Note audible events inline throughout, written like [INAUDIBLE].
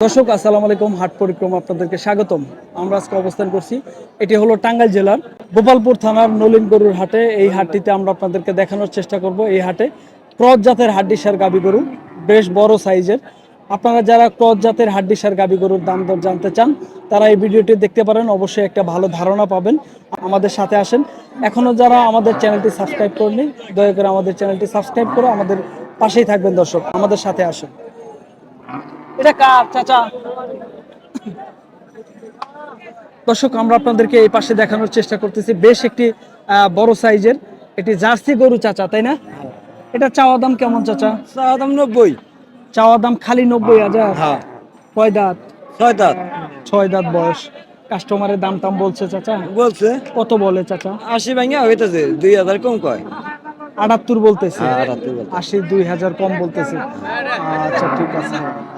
দর্শক, আসসালামু আলাইকুম। হাট পরিক্রমা আপনাদেরকে স্বাগতম। আমরা আজকে অবস্থান করছি এটি হলো টাঙ্গাইল জেলার গোপালপুর থানার নলিন গরুর হাটে। এই হাটটিতে আমরা আপনাদেরকে দেখানোর চেষ্টা করব। এই হাটে ক্রস জাতের হাড্ডিসার গাবি গরু, বেশ বড় সাইজের। আপনারা যারা ক্রস জাতের হাড্ডিসার গাবি গরুর দাম দর জানতে চান, তারা এই ভিডিওটি দেখতে পারেন। অবশ্যই একটা ভালো ধারণা পাবেন। আমাদের সাথে আসেন। এখনও যারা আমাদের চ্যানেলটি সাবস্ক্রাইব করেনি দয়া করে আমাদের চ্যানেলটি সাবস্ক্রাইব করে আমাদের পাশেই থাকবেন দর্শক। আমাদের সাথে আসেন। এটা কার চাচা? দর্শক আমরা আপনাদেরকে এই পাশে দেখানোর চেষ্টা করতেছি। বেশ একটি আহ, বড় সাইজের এটি জার্সি গরু চাচা তাই না? এটা চাওয়া দাম কেমন চাচা? চাওয়া দাম নব্বই। চাওয়া দাম খালি নব্বই হাজার? হ্যাঁ। কয় দাঁত? ছয় দাঁত। ছয় দাঁত বয়স। কাস্টমারের দাম টাম বলছে চাচা? বলছে। কত বলে চাচা? আশি ভাঙা হইতেছে দুই হাজার কম কয়। আটাত্তর বলতেছে। হ্যাঁ, 78 বলতেছে। আশি দুই হাজার কম বলতেছে। আচ্ছা ঠিক আছে।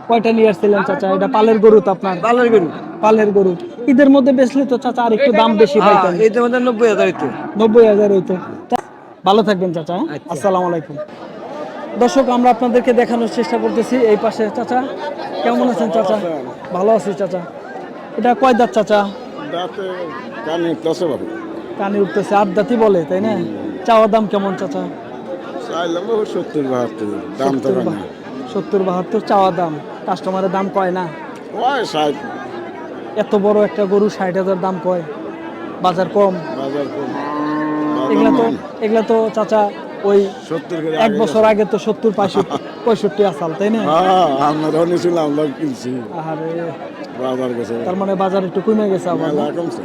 কয়টা নিয়ে আসছিলেন চাচা? এটা পালের গরু তো আপনার। পালের গরু। পালের গরু। ঈদের মধ্যে বেচলে তো চাচা আর একটু দাম বেশি হ্যাঁ পাইতেন। এই তো নব্বই হাজার হইতো। নব্বই হাজার হইতো। ভালো থাকবেন চাচা হ্যাঁ? আচ্ছা। আসসালামু আলাইকুম। দর্শক আমরা আপনাদেরকে দেখানোর চেষ্টা করতেছি এই পাশে। চাচা কেমন আছেন চাচা? ভালো আছি। চাচা। এটা কয় দাঁত চাচা? দাঁতে কানে দশে বাবু কানে উঠতেছে আট দাঁতই বলে তাই না? চাওয়া দাম কেমন চাচা? সত্তর বাহাত্তর দাম তো সত্তর বাহাত্তর চাওয়া দাম কাস্টমারের দাম কয় না? এত বড় একটা গরু ষাট হাজার দাম কয়? বাজার কম। বাজার কম। এগুলা তো এগুলা তো চাচা ওই এক বছর আগে তো সত্তর [LAUGHS] পঁয়ষট্টি আসাল তাই না? হ্যাঁ আমরা ধনী আমরা কিনছি। আরে বাজার গেছে। তার মানে বাজার একটু কমে গেছে আবার না? আচ্ছা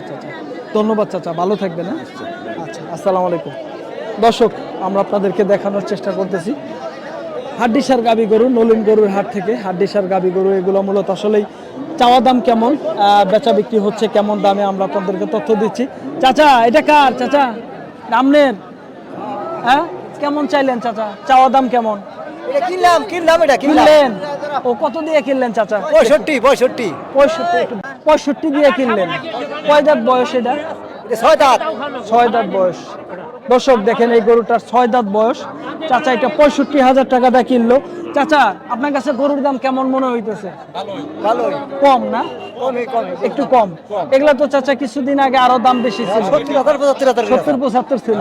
আচ্ছা আচ্ছা। ধন্যবাদ চাচা ভালো থাকবে হ্যাঁ? আচ্ছা। আসসালামু আলাইকুম। দর্শক আমরা আপনাদেরকে দেখানোর চেষ্টা করতেছি। হাড্ডিসার গাবি গরু নলিন গরুর হাট থেকে হাড্ডিসার গাবি গরু এগুলো মূলত আসলেই চাওয়া দাম কেমন বেচা বিক্রি হচ্ছে কেমন দামে আমরা আপনাদেরকে তথ্য দিচ্ছি। চাচা এটা কার চাচা? নামনের হ্যাঁ? কেমন চাইলেন চাচা? চাওয়া দাম কেমন? কিনলাম কিনলাম এটা? কিনলেন। ও কত দিয়ে কিনলেন চাচা? পঁয়ষট্টি পঁয়ষট্টি। পঁয়ষট্টি পঁয়ষট্টি দিয়ে কিনলেন। কয় দাঁত বয়স এটা? ছয় দাঁত। ছয় দাঁত বয়স। দর্শক দেখেন এই গরুটার ছয় দাঁত বয়স। চাচা এটা পঁয়ষট্টি হাজার টাকা দিয়ে কিনলো। চাচা আপনার কাছে গরুর দাম কেমন মনে হইতেছে? ভালোই। কম না? একটু কম। এগুলা তো চাচা কিছুদিন আগে আরও দাম বেশি ছিল। সত্তর পঁচাত্তর হাজার সত্তর পঁচাত্তর ছিল।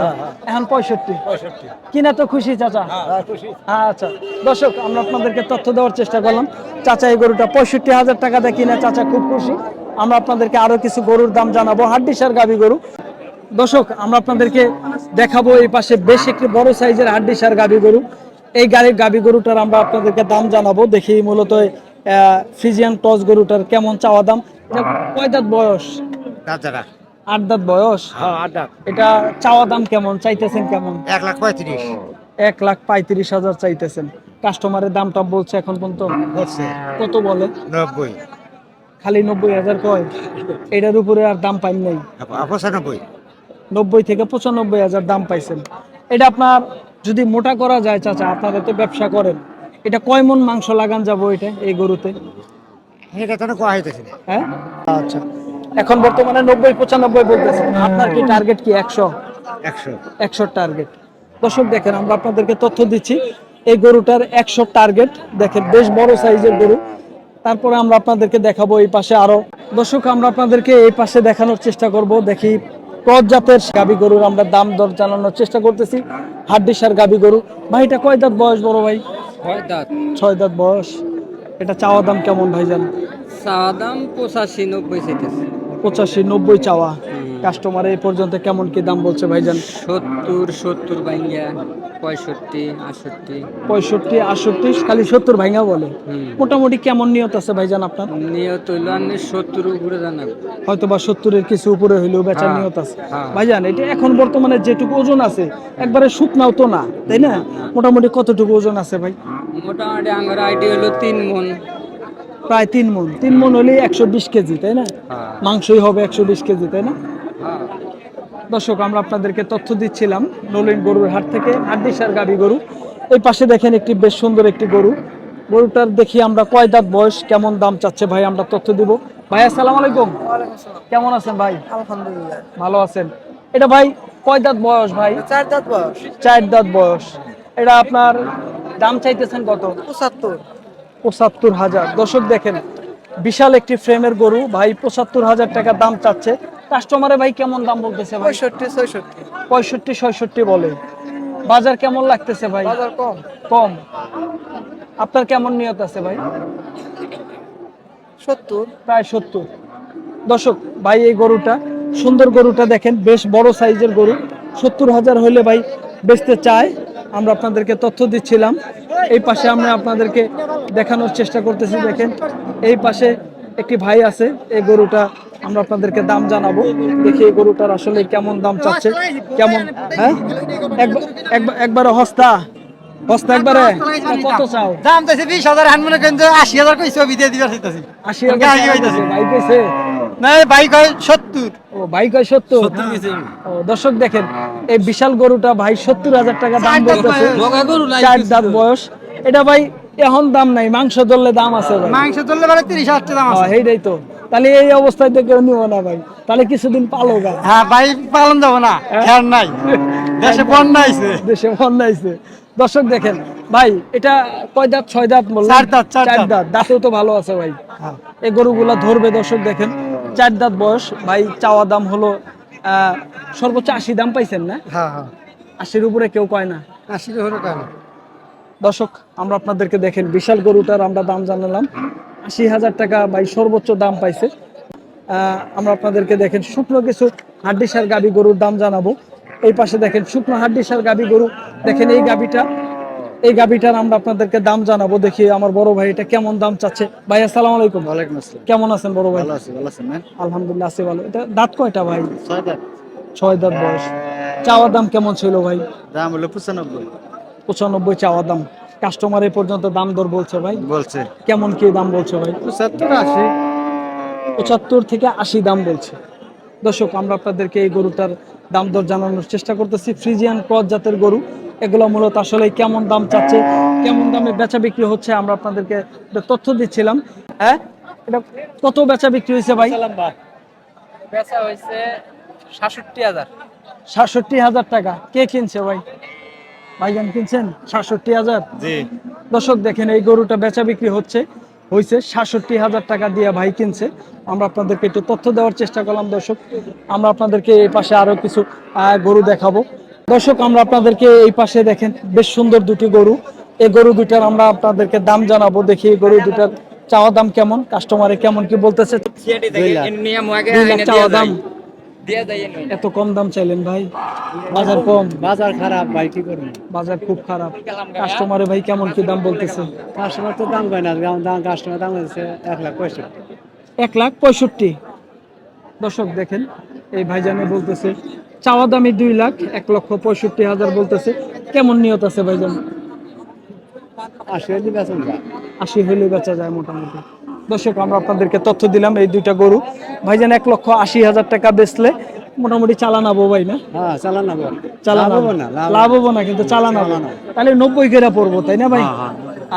এখন পঁয়ষট্টি। পঁয়ষট্টি। কিনা তো খুশি চাচা। হ্যাঁ আচ্ছা। দর্শক আমরা আপনাদেরকে তথ্য দেওয়ার চেষ্টা করলাম। চাচা এই গরুটা পঁয়ষট্টি হাজার টাকা দিয়ে কিনে চাচা খুব খুশি। আমরা আপনাদেরকে আরও কিছু গরুর দাম জানাব। হাড্ডিসার গাবি গরু। দর্শক আমরা আপনাদেরকে দেখাবো এই পাশে বেশ একটি বড় সাইজের হাড্ডিসার গাবি গরু। এই গাড়ির গাবি গরুটার আমরা আপনাদেরকে দাম জানাব। দেখি মূলত ফিজিয়ান টস গরুটার কেমন চাওয়া দাম? এটা কয় দাঁত বয়স? আট দাঁত বয়স? হ্যাঁ এটা চাওয়া দাম কেমন? চাইতেছেন কেমন? এক লাখ পঁয়ত্রিশ। এক লাখ পঁয়ত্রিশ হাজার চাইতেছেন। কাস্টমারের দামটা বলছে এখন পর্যন্ত? কত বলে? নব্বই। খালি নব্বই হাজার কয়। এটার উপরে আর দাম পাইন নাই। পঁচানব্বই? নব্বই থেকে পঁচানব্বই হাজার দাম পাইছেন। এটা আপনার যদি মোটা করা যায় চাচা আপনারা তো ব্যবসা করেন। এটা কয় মন মাংস লাগান যাব এটা এই গরুতে? এটা তো কোয়া হইতেছে? হ্যাঁ? আচ্ছা। এখন বর্তমানে নব্বই পঁচানব্বই বলতেছেন। আপনার কি টার্গেট কি একশো? একশো। একশো টার্গেট দর্শক দেখেন আমরা আপনাদেরকে তথ্য দিচ্ছি। এই গরুটার একশো টার্গেট দেখেন বেশ বড় সাইজের গরু। তারপরে আমরা আপনাদেরকে দেখাবো এই পাশে আরও। দর্শক আমরা আপনাদেরকে এই পাশে দেখানোর চেষ্টা করব। দেখি ক্রস জাতের গাবি গরুর আমরা দাম দর জানানোর চেষ্টা করতেছি। হাড্ডিসার গাবি গরু। ভাই এটা কয় দাঁত বয়স বড় ভাই? ছয় দাঁত। ছয় দাঁত বয়স। এটা চাওয়া দাম কেমন ভাইজান চা দাম পঁচাশি নব্বই চাইতেছে। পঁচাশি নব্বই চাওয়া। কাস্টমার এই পর্যন্ত কেমন কি দাম বলছে ভাইজান সত্তর সত্তর বাইঙ্গা পঁয়ষট্টি আটষট্টি। পঁয়ষট্টি আটষট্টি খালি সত্তর ভাইঙা বলে। মোটামুটি কেমন নিয়ত আছে ভাইজান আপনার? নিয়ত হইল আপনি সত্তর উপরে হয়তো বা সত্তরের কিছু উপরে হইলেও বেচার হ্যাঁ, নিয়ত আছে। হ্যাঁ। ভাইজান এটা এখন বর্তমানে যেটুকু ওজন আছে একবারে শুকনাও তো না তাই না? মোটামুটি কতটুকু ওজন আছে ভাই? মোটামুটি আঙ্গার হলো তিন মন। প্রায় তিন মন। তিন মন হলে একশো বিশ কেজি তাই না? হ্যাঁ। মাংসই হবে একশো বিশ কেজি তাই না? হ্যাঁ দর্শক আমরা আপনাদেরকে তথ্য দিচ্ছিলাম নলিন গরুর হাট থেকে হাড্ডিসার গাবি গরু। এই পাশে দেখেন একটি বেশ সুন্দর একটি গরু। গরুটার দেখি আমরা কয় দাঁত বয়স কেমন দাম চাচ্ছে ভাই আমরা তথ্য দিব। ভাই আসসালামু আলাইকুম। কেমন আছেন ভাই? আলহামদুলিল্লাহ। ভালো আছেন। এটা ভাই কয় দাঁত বয়স ভাই? চার দাঁত বয়স। চার দাঁত বয়স। এটা আপনার দাম চাইতেছেন কত? পঁচাত্তর। পঁচাত্তর হাজার। দর্শক দেখেন বিশাল একটি ফ্রেমের গরু। ভাই পঁচাত্তর হাজার টাকা দাম চাচ্ছে। কাস্টমারে ভাই কেমন দাম বলতেছে ভাই? পঁয়ষট্টি ছয়ষট্টি। পঁয়ষট্টি ছয়ষট্টি বলে। বাজার কেমন লাগতেছে ভাই? বাজার কম। কম। আপনার কেমন নিয়ত আছে ভাই? সত্তর। প্রায় সত্তর। দর্শক ভাই এই গরুটা সুন্দর গরুটা দেখেন বেশ বড় সাইজের গরু। সত্তর হাজার হলে ভাই বেচতে চায়। আমরা আপনাদেরকে তথ্য দিচ্ছিলাম। এই পাশে আমরা আপনাদেরকে দেখানোর চেষ্টা করতেছি দেখেন। এই পাশে একটি ভাই আছে এই গরুটা আমরা আপনাদেরকে দাম জানাব দেখি এই গরুটার আসলে কেমন দাম চাচ্ছে। কেমন হ্যাঁ? একবার হস্তা? হস্তা একবারে? কত চাও? দাম চাইছে বিশ হাজার হান মনে করেন আশি হাজার কইছে বিদে দিবার চাইতেছি। আশি হাজার ভাই কইছে? না ভাই কয় সত্তর। ও ভাই কয় সত্তর? ও দর্শক দেখেন এই বিশাল গরুটা ভাই সত্তর হাজার টাকা দাম বলতেছে। চার দাঁত বয়স। এটা ভাই এখন দাম নাই মাংস ধরলে দাম আছে ভাই। মাংস চললে মানে তিরিশ হাজার দাম আছে। হ্যাঁ, এইটাই তো। তাহলে এই অবস্থায় তো কেউ নিব না ভাই। তাহলে কিছুদিন পালো গা হ্যাঁ ভাই পালন যাব না। খেয়াল নাই। দেশে বন্যা আইছে। দেশে বন্যাইছে দর্শক দেখেন ভাই এটা কয় দাঁত? ছয় দাঁত বললাম চার দাঁত, চার দাঁত। দাঁত। দাঁতেও তো ভালো আছে ভাই। এই গরুগুলা ধরবে দর্শক দেখেন। চার দাঁত বয়স। ভাই চাওয়া দাম হলো আহ, সর্বোচ্চ আশি দাম পাইছেন না? হ্যাঁ হ্যাঁ। আশির উপরে কেউ কয় না? আশি হলো কেন দর্শক আমরা আপনাদেরকে দেখেন বিশাল গরুটার আমরা দাম জানালাম। আশি হাজার টাকা ভাই সর্বোচ্চ দাম পাইছে। আমরা আপনাদেরকে দেখেন শুকনো কিছু হাড্ডিসার গাবি গরুর দাম জানাব। এই পাশে দেখেন শুকনো হাড্ডিসার গাবি গরু। দেখেন এই গাবিটা এই গাবিটার আমরা আপনাদেরকে দাম জানাব। দেখি আমার বড় ভাই এটা কেমন দাম চাচ্ছে। ভাই আসসালামু আলাইকুম। ওয়ালাইকুম আসসালাম। কেমন আছেন বড় ভাই? ভালো আছি ভালো আছেন আলহামদুলিল্লাহ আছি ভালো। এটা দাঁত কয়টা ভাই? ছয় দাঁত। ছয় দাঁত বয়স। চাওয়ার দাম কেমন ছিল ভাই? দাম হলো পঁচানব্বই। পঁচানব্বই চাওয়া দাম। কাস্টমার এই পর্যন্ত দাম দর বলছে ভাই। বলছে। কেমন কি দাম বলছে ভাই? পঁচাত্তর আশি। পঁচাত্তর থেকে আশি দাম বলছে। দর্শক আমরা আপনাদেরকে এই গরুটার দাম দর জানানোর চেষ্টা করতেছি। ফ্রিজিয়ান ক্রস জাতের গরু। এগুলো মূলত আসলে কেমন দাম চাচ্ছে কেমন দামে বেচা বিক্রি হচ্ছে আমরা আপনাদেরকে একটা তথ্য দিচ্ছিলাম। হ্যাঁ? এটা কত বেচা বিক্রি হয়েছে ভাই? বেচা হয়েছে সাতষট্টি হাজার। সাতষট্টি হাজার টাকা। কে কিনছে ভাই? ভাইজান কিনছেন সাতষট্টি হাজার। দর্শক দেখেন এই গরুটা বেচা বিক্রি হচ্ছে। হয়েছে সাতষট্টি হাজার টাকা দিয়ে ভাই কিনছে। আমরা আপনাদেরকে একটু তথ্য দেওয়ার চেষ্টা করলাম দর্শক। আমরা আপনাদেরকে এই পাশে আরও কিছু গরু দেখাবো। দর্শক আমরা আপনাদেরকে এই পাশে দেখেন বেশ সুন্দর দুটি গরু। এই গরু দুটার আমরা আপনাদেরকে দাম জানাব দেখি এই গরু দুটার চাওয়া দাম কেমন কাস্টমারে কেমন কি বলতেছে। চাওয়া দাম। এত কম দাম চাইলেন ভাই? বাজার কম? বাজার খারাপ ভাই কি করবেন বাজার খুব খারাপ। কাস্টমারে ভাই কেমন কি দাম বলতেছে? কাস্টমার তো দাম কয় না দাম কাস্টমার দাম হচ্ছে এক লাখ পঁয়ষট্টি। এক লাখ পঁয়ষট্টি। দর্শক দেখেন এই ভাইজানে বলতেছে চাওয়া দামি দুই লাখ এক লক্ষ পঁয়ষট্টি হাজার বলতেছে। কেমন নিয়ত আছে ভাইজান? আশি বেতন আশি হলে বেচা যায় মোটামুটি। দর্শক আমরা আপনাদেরকে তথ্য দিলাম এই দুইটা গরু। ভাই যেন এক লক্ষ আশি হাজার টাকা বেচলে মোটামুটি চালান আবো ভাই না? চালান আবো চালান আবো না লাভ হব না কিন্তু চালান আবো না তাহলে নব্বই কেরা পড়ব তাই না ভাই?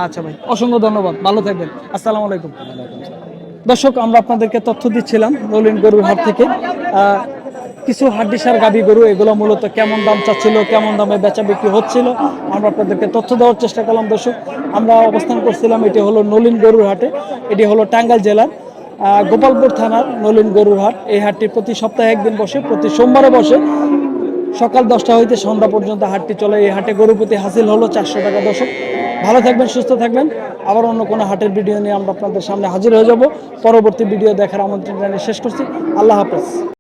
আচ্ছা ভাই অসংখ্য ধন্যবাদ ভালো থাকবেন। আসসালামু আলাইকুম। দর্শক আমরা আপনাদেরকে তথ্য দিচ্ছিলাম নলিন গরুর হাট থেকে। আহ, কিছু হাড্ডিসার গাবি গরু, এগুলো মূলত কেমন দাম চাচ্ছিল, কেমন দামে বেচা বিক্রি হচ্ছিল, আমরা আপনাদেরকে তথ্য দেওয়ার চেষ্টা করলাম দর্শক। আমরা অবস্থান করছিলাম, এটি হলো নলিন গরুর হাটে, এটি হলো টাঙ্গাইল জেলার গোপালপুর থানার নলিন গরুর হাট। এই হাটটি প্রতি সপ্তাহে একদিন বসে, প্রতি সোমবারে বসে। সকাল দশটা হইতে সন্ধ্যা পর্যন্ত হাটটি চলে। এই হাটে গরু প্রতি হাসিল হলো চারশো টাকা দর্শক। ভালো থাকবেন, সুস্থ থাকবেন। আবার অন্য কোনো হাটের ভিডিও নিয়ে আমরা আপনাদের সামনে হাজির হয়ে যাব। পরবর্তী ভিডিও দেখার আমন্ত্রণ জানিয়ে শেষ করছি। আল্লাহ হাফেজ।